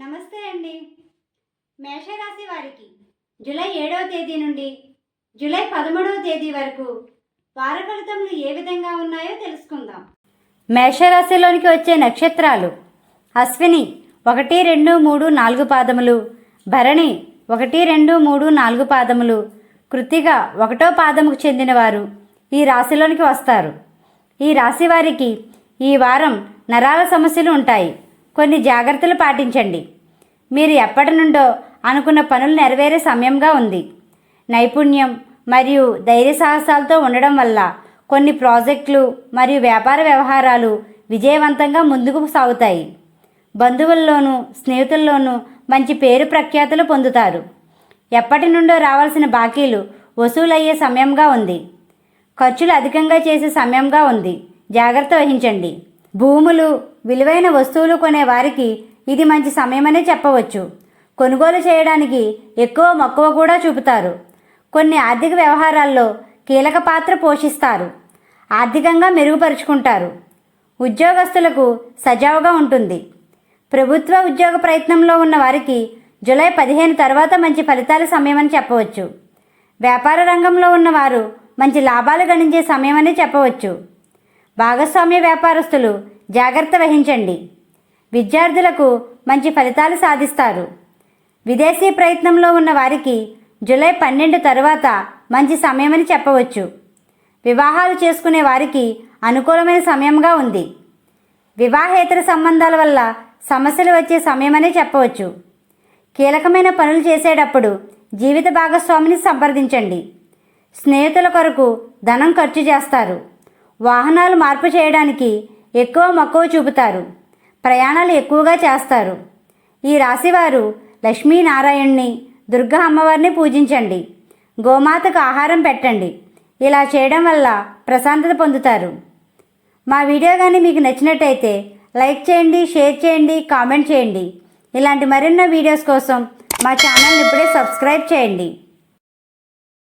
నమస్తే అండి. మేషరాశి వారికి జూలై ఏడవ తేదీ నుండి జూలై పదమూడవ తేదీ వరకు వార ఫలితములు ఏ విధంగా ఉన్నాయో తెలుసుకుందాం. మేషరాశిలోనికి వచ్చే నక్షత్రాలు అశ్విని ఒకటి రెండు మూడు నాలుగు పాదములు భరణి ఒకటి రెండు మూడు నాలుగు పాదములు కృతిగా ఒకటో పాదముకు చెందినవారు ఈ రాశిలోనికి వస్తారు. ఈ రాశి వారికి ఈ వారం నరాల సమస్యలు ఉంటాయి. కొన్ని జాగ్రత్తలు పాటించండి. మీరు ఎప్పటి నుండో అనుకున్న పనులు నెరవేరే సమయంగా ఉంది. నైపుణ్యం మరియు ధైర్య సాహసాలతో ఉండడం వల్ల కొన్ని ప్రాజెక్టులు మరియు వ్యాపార వ్యవహారాలు విజయవంతంగా ముందుకు సాగుతాయి. బంధువుల్లోనూ స్నేహితుల్లోనూ మంచి పేరు ప్రఖ్యాతులు పొందుతారు. ఎప్పటి నుండో రావాల్సిన బాకీలు వసూలయ్యే సమయంగా ఉంది. ఖర్చులు అధికంగా చేసే సమయంగా ఉంది. జాగ్రత్త వహించండి. భూములు విలువైన వస్తువులు కొనే వారికి ఇది మంచి సమయమనే చెప్పవచ్చు. కొనుగోలు చేయడానికి ఎక్కువ మక్కువ కూడా చూపుతారు. కొన్ని ఆర్థిక వ్యవహారాల్లో కీలక పాత్ర పోషిస్తారు. ఆర్థికంగా మెరుగుపరుచుకుంటారు. ఉద్యోగస్తులకు సజావుగా ఉంటుంది. ప్రభుత్వ ఉద్యోగ ప్రయత్నంలో ఉన్న వారికి జూలై పదిహేను తర్వాత మంచి ఫలితాల సమయమని చెప్పవచ్చు. వ్యాపార రంగంలో ఉన్నవారు మంచి లాభాలు గణించే సమయమని చెప్పవచ్చు. భాగస్వామ్య వ్యాపారస్తులు జాగ్రత్త వహించండి. విద్యార్థులకు మంచి ఫలితాలు సాధిస్తారు. విదేశీ ప్రయత్నంలో ఉన్న వారికి జూలై పన్నెండు తరువాత మంచి సమయమని చెప్పవచ్చు. వివాహాలు చేసుకునే వారికి అనుకూలమైన సమయంగా ఉంది. వివాహేతర సంబంధాల వల్ల సమస్యలు వచ్చే సమయమనే చెప్పవచ్చు. కీలకమైన పనులు చేసేటప్పుడు జీవిత భాగస్వామిని సంప్రదించండి. స్నేహితుల కొరకు ధనం ఖర్చు చేస్తారు. వాహనాలు మార్పు చేయడానికి ఎక్కువ మక్కువ చూపుతారు. ప్రయాణాలు ఎక్కువగా చేస్తారు. ఈ రాశివారు లక్ష్మీనారాయణ్ణి దుర్గా అమ్మవారిని పూజించండి. గోమాతకు ఆహారం పెట్టండి. ఇలా చేయడం వల్ల ప్రశాంతత పొందుతారు. మా వీడియో కానీ మీకు నచ్చినట్టయితే లైక్ చేయండి షేర్ చేయండి కామెంట్ చేయండి. ఇలాంటి మరెన్నో వీడియోస్ కోసం మా ఛానల్ని ఇప్పుడే సబ్స్క్రైబ్ చేయండి.